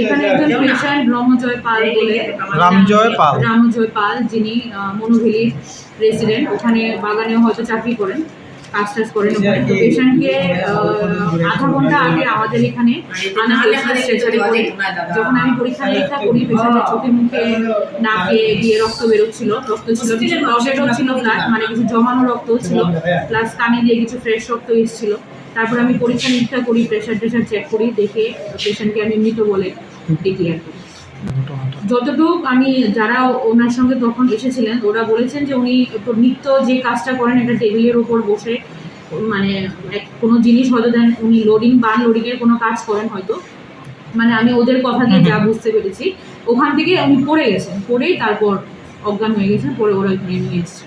এখানে একজন পাল বলে রামজয় পাল। রামজয় পাল যিনি মনোভেলির রেসিডেন্ট ওখানে বাগানেও হয়তো চাকরি করেন কাজ টাজ করেন ওখানে তো পেশেন্টকে আধা ঘণ্টা আগে আমাদের এখানে আনা হয়েছিল স্ট্রেচারে করে। যখন আমি পরীক্ষা নিরীক্ষা করি পেশেন্টের চোখে মুখে নাকে দিয়ে রক্ত বেরোচ্ছিল রক্ত ছিল কিছু ছিল ব্লাড মানে কিছু জমানো রক্তও ছিল প্লাস কানে দিয়ে কিছু ফ্রেশ রক্ত এসেছিল। তারপর আমি পরীক্ষা নিরীক্ষা করি প্রেশার টেশার চেক করি দেখে পেশেন্টকে আমি মৃত বলে ডিক্লেয়ার করি। যতটুকু আমি যারা ওনার সঙ্গে তখন এসেছিলেন ওরা বলেছেন যে উনি নিত্য যে কাজটা করেন এটা টেবিলের উপর বসে মানে কোনো জিনিস হয়তো দেন উনি লোডিং বা লোডিং এর কোনো কাজ করেন হয়তো। মানে আমি ওদের কথা দিয়ে যা বুঝতে পেরেছি। ওখান থেকে উনি পড়ে গেছেন পড়েই তারপর অজ্ঞান হয়ে গেছেন পরে ওরা নিয়ে এসেছে